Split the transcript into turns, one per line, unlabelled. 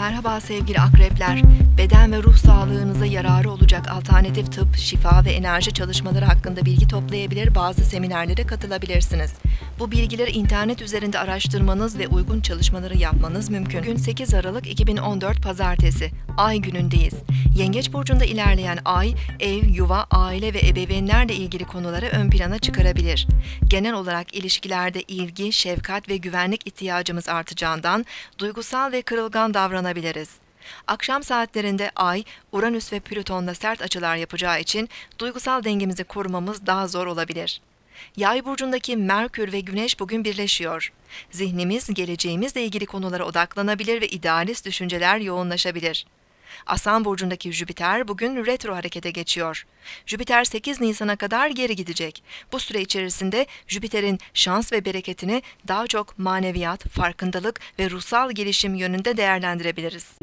Merhaba sevgili akrepler. Beden ve ruh sağlığınıza yararı olacak alternatif tıp, şifa ve enerji çalışmaları hakkında bilgi toplayabilir, bazı seminerlere katılabilirsiniz. Bu bilgileri internet üzerinde araştırmanız ve uygun çalışmaları yapmanız mümkün. Gün 8 Aralık 2014 Pazartesi. Ay günündeyiz. Yengeç burcunda ilerleyen ay, ev, yuva, aile ve ebeveynlerle ilgili konuları ön plana çıkarabilir. Genel olarak ilişkilerde ilgi, şefkat ve güvenlik ihtiyacımız artacağından duygusal ve kırılgan davranabiliriz. Akşam saatlerinde Ay, Uranüs ve Plüton'la sert açılar yapacağı için duygusal dengemizi korumamız daha zor olabilir. Yay burcundaki Merkür ve Güneş bugün birleşiyor. Zihnimiz geleceğimizle ilgili konulara odaklanabilir ve idealist düşünceler yoğunlaşabilir. Aslan burcundaki Jüpiter bugün retro harekete geçiyor. Jüpiter 8 Nisan'a kadar geri gidecek. Bu süre içerisinde Jüpiter'in şans ve bereketini daha çok maneviyat, farkındalık ve ruhsal gelişim yönünde değerlendirebiliriz.